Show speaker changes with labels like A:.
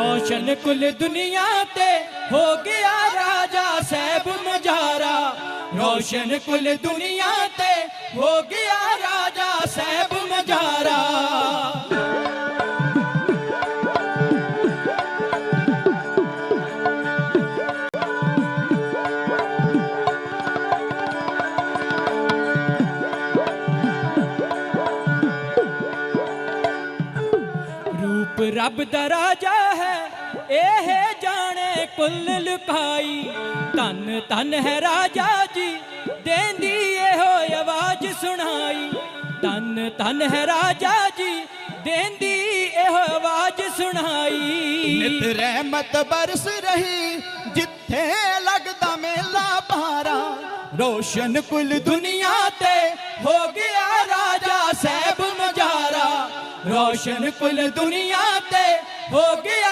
A: ਰੋਸ਼ਨ ਕੁਲ ਦੁਨੀਆ ਤੇ ਹੋ ਗਿਆ ਰਾਜਾ ਸਹਿਬ ਮੁਜਾਰਾ ਰੋਸ਼ਨ ਕੁਲ ਦੁਨੀਆ ਤੇ ਹੋ ਗਿਆ ਰੂਪ ਰੱਬ ਦਾ ਰਾਜਾ ਹੈ, ਇਹ ਜਾਣੇ ਕੁੱਲ ਲੁਕਾਈ। ਧੰਨ ਧੰਨ ਹੈ ਰਾਜਾ ਜੀ, ਦੇਂਦੀ ਇਹੋ ਆਵਾਜ਼ ਸੁਣਾਈ। ਧੰਨ ਧੰਨ ਹੈ ਰਾਜਾ ਜੀ, ਦੇਂਦੀ ਇਹੋ ਆਵਾਜ਼ ਸੁਣਾਈ।
B: ਨਿਤ ਰਹਿਮਤ ਬਰਸ ਰਹੀ, ਜਿੱਥੇ ਲੱਗਦਾ ਮੇਲਾ ਭਾਰਾ। ਰੋਸ਼ਨ ਕੁੱਲ
A: ਦੁਨੀਆ ਤੇ ਹੋ ਗਿਆ ਰਾ ਰੋਸ਼ਨ ਕੁਲ ਦੁਨੀਆ ਤੇ ਹੋ ਗਿਆ